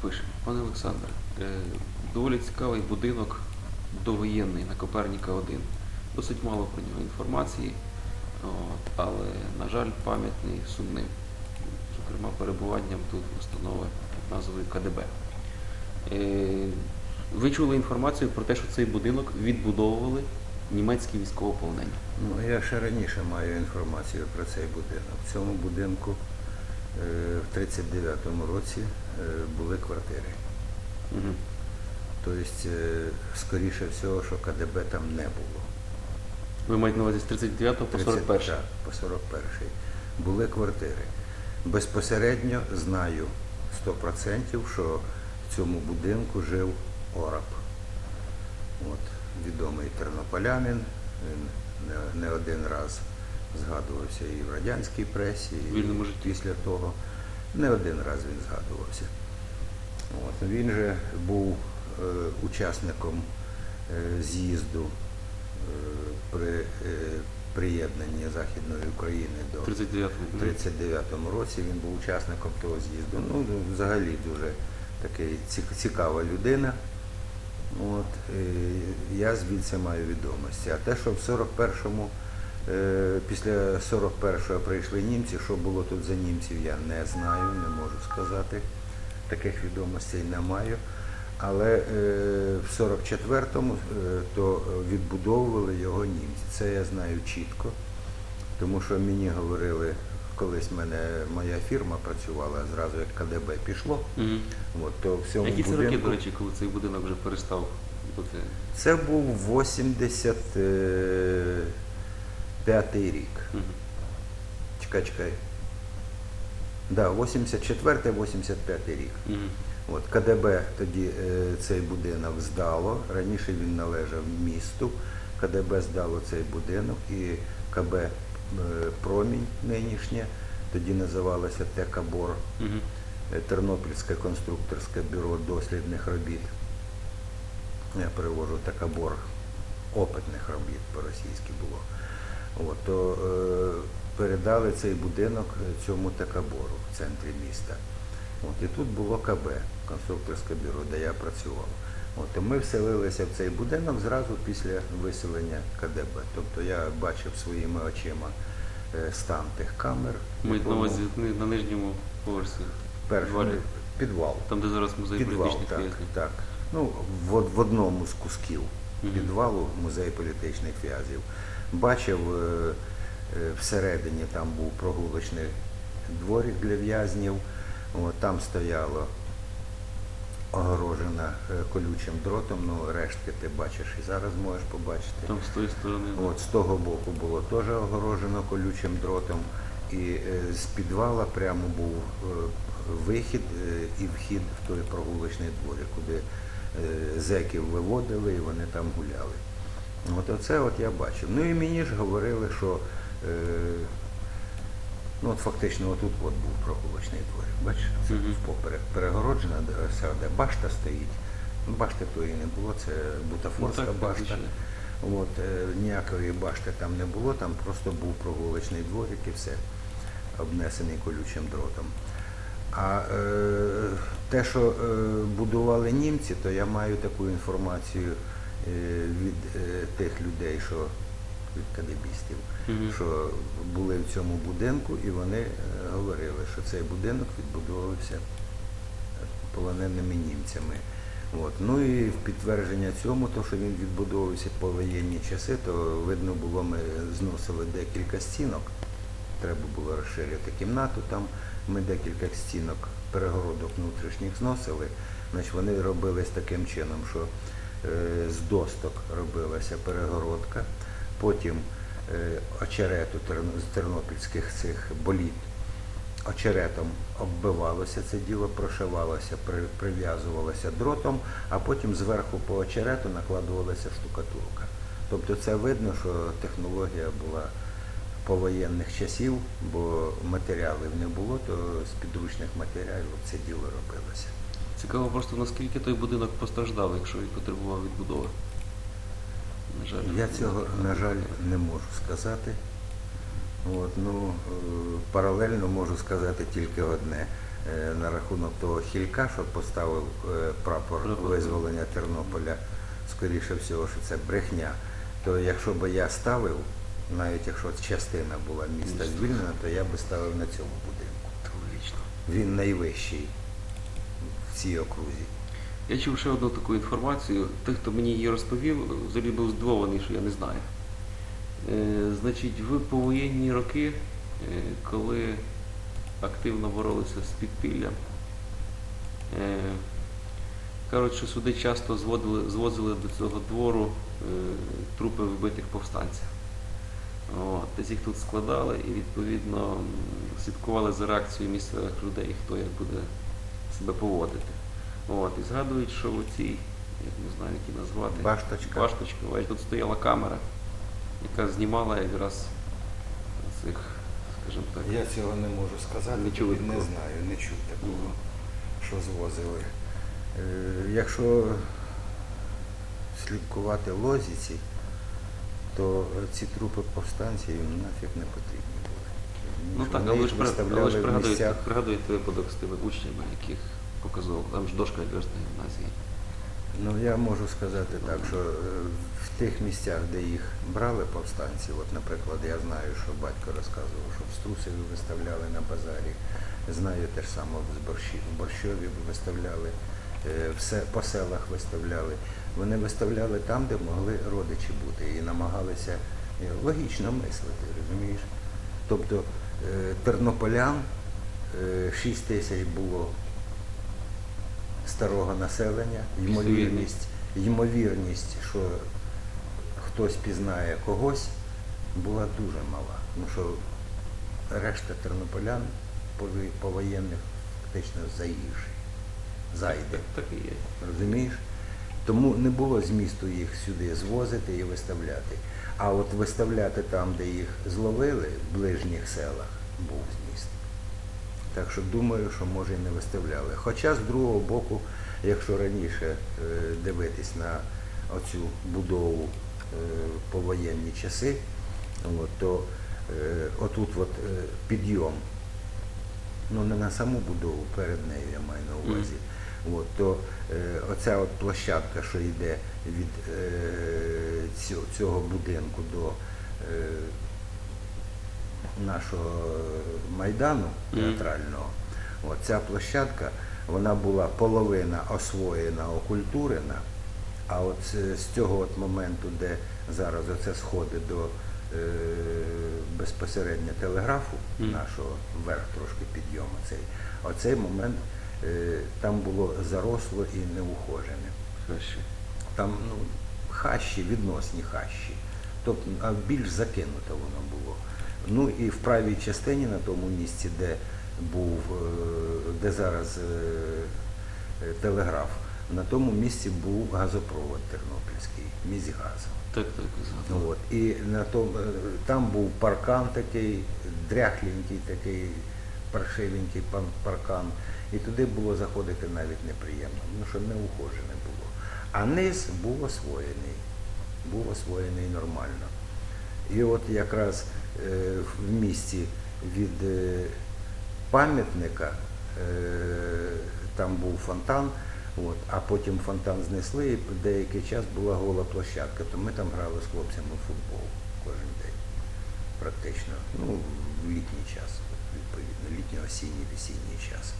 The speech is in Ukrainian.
Пише, пане Олександре, е, доволі цікавий будинок довоєнний на Коперніка 1. Досить мало про нього інформації, але, на жаль, пам'ятний сумним. Зокрема, перебуванням тут установи під назвою КДБ. Е, Ви чули інформацію про те, що цей будинок відбудовували німецькі військовополонені. Ну, я ще раніше маю інформацію про цей будинок. В цьому будинку в 39-му році е, були квартири. Угу. Тобто, е, скоріше всього, що КДБ там не було. Ви маєте на увазі з 39 по 30 41. так, по 41 були квартири. Безпосередньо знаю 100%, що в цьому будинку жив Ораб. От, відомий тернополянин, він не один раз згадувався і в радянській пресі, і після того. Не один раз він згадувався. От, він же був е, учасником е, з'їзду е, при е, приєднанні Західної України до 39 в 39-му році він був учасником того з'їзду. Ну, взагалі дуже такий цікава людина. От, е, я звідси маю відомості. А те, що в 41-му, е, після 41-го прийшли німці, що було тут за німців, я не знаю, не можу сказати. Таких відомостей не маю. Але е, в 44-му е, то відбудовували його німці. Це я знаю чітко. Тому що мені говорили, колись мене моя фірма працювала, зразу як КДБ пішло, Угу. от, то в цьому Які це роки, до речі, коли цей будинок вже перестав бути? Це був 85-й рік. Угу. Чекай, чекай. Да, 84-85 рік. Угу. От КДБ тоді е, цей будинок здало. Раніше він належав місту. КДБ здало цей будинок і КБ е, Промінь нинішнє, тоді називалося ТКБОР, Угу. Тернопільське конструкторське бюро дослідних робіт. Я перевожу ТКБОР опитних робіт по-російськи було. От, то е, передали цей будинок цьому ТКБОРу в центрі міста. От, і тут було КБ, конструкторське бюро, де я працював. От, і ми вселилися в цей будинок зразу після виселення КДБ. Тобто я бачив своїми очима е, стан тих камер. Ми на увазі на нижньому поверсі. перший підвал. Там, де зараз музей Підвал, політичних так, так. Ну, в, в одному з кусків. Підвалу музей політичних в'язів. Бачив, е, е, всередині там був прогулочний дворик для в'язнів. Там стояло огорожена е, колючим дротом, ну рештки ти бачиш і зараз можеш побачити. Там з тої сторони. От з того боку було теж огорожено колючим дротом. І з підвала прямо був вихід і вхід в той прогулочний дворик, куди зеків виводили і вони там гуляли. От оце от я бачив. Ну і мені ж говорили, що е, ну от фактично отут от був прогулочний дворик. Бачиш, це впоперек перегороджена, де, башта стоїть. Ну, Башти тої не було, це бутафорська Ну, так, башта. От, е, ніякої башти там не було, там просто був прогулочний дворик і все, обнесений колючим дротом. А е, те, що е, будували німці, то я маю таку інформацію е, від тих людей, що від кадебістів, Мгм. що були в цьому будинку, і вони говорили, що цей будинок відбудовувався полоненими німцями. От. Ну і в підтвердження цьому, то, що він відбудовувався по воєнні часи, то видно було, ми зносили декілька стінок. Треба було розширити кімнату там. Ми декілька стінок перегородок внутрішніх зносили. Значить, вони робились таким чином, що е, з досток робилася перегородка, потім е, очерету з тернопільських цих боліт очеретом оббивалося це діло, прошивалося, при- прив'язувалося дротом, а потім зверху по очерету накладувалася штукатурка. Тобто це видно, що технологія була повоєнних часів, бо матеріалів не було, то з підручних матеріалів це діло робилося. Цікаво просто, наскільки той будинок постраждав, якщо він потребував відбудови. На жаль. Я цього, на жаль, не можу сказати. От, ну, е, паралельно можу сказати тільки одне. е, на рахунок того хілька, що поставив е, прапор Прапор. визволення Тернополя, скоріше всього, що це брехня. То якщо б я ставив, навіть якщо частина була міста звільнена, то я би ставив на цьому будинку. Логічно. Він найвищий в цій окрузі. Я чув ще одну таку інформацію. Той, хто мені її розповів, взагалі був здивований, що я не знаю. Е, значить, в повоєнні роки, е, коли активно боролися з підпіллям, е, кажуть, що сюди часто зводили, звозили до цього двору е, трупи вбитих повстанців. От, десь їх тут складали і відповідно слідкували за реакцією місцевих людей, хто як буде себе поводити. От, і згадують, що в цій, як не знаю, як її назвати, Башточка. башточка, тут стояла камера, яка знімала якраз цих, скажімо так, Я цього не можу сказати, Не чули не знаю, не чув такого, що звозили. Е, Якщо слідкувати лозіці, то ці трупи повстанців їм нафіг не потрібні були. Ну так, але ви ж, при- виставляли але ж в пригадуєте, місцях. пригадуєте випадок з тими учнями, яких показував, там ж дошка якраз на гімназії. Ну я можу сказати так, що е, в тих місцях, де їх брали повстанці, от, наприклад, я знаю, що батько розказував, що в Струсові виставляли на базарі, знаю те ж саме в Борщі- в Борщові виставляли, все по селах виставляли. Вони виставляли там, де могли родичі бути, і намагалися е, логічно мислити, розумієш? Тобто е, тернополян 6 тисяч було старого населення, ймовірність, ймовірність, що хтось пізнає когось, була дуже мала. Ну що решта тернополян повоєнних фактично заїжджі, зайде. Так, і є. Розумієш? Тому не було змісту їх сюди звозити і виставляти. А от виставляти там, де їх зловили, в ближніх селах, був зміст. Так що думаю, що може і не виставляли. Хоча з другого боку, якщо раніше е, дивитись на оцю будову е, повоєнні часи, то е, отут от, підйом, ну не на саму будову, перед нею я маю на увазі. От, то е, оця от площадка, що йде від е, цього, будинку до е, нашого майдану театрального, от, ця площадка, вона була половина освоєна, окультурена, а от з- з цього от моменту, де зараз оце сходи до е, безпосередньо телеграфу Мгм. нашого, вверх трошки підйому цей, оцей момент е, там було заросло і неухожене. Краще. Там ну, хащі, відносні хащі. Тобто а більш закинуте воно було. Ну і в правій частині на тому місці, де був, е, де зараз е, е, телеграф, на тому місці був газопровод Тернопільський, міськгаз. Так, так, згадував. От. І на тому, е, там був паркан такий, дряхленький такий, паршивенький паркан. І туди було заходити навіть неприємно, ну що не ухожене було. А низ був освоєний, був освоєний нормально. І от якраз е, в місті від е, пам'ятника е, там був фонтан, от, а потім фонтан знесли, і деякий час була гола площадка, то ми там грали з хлопцями в футбол кожен день, практично. Ну, в літній час, літньо-осінній, весінній час.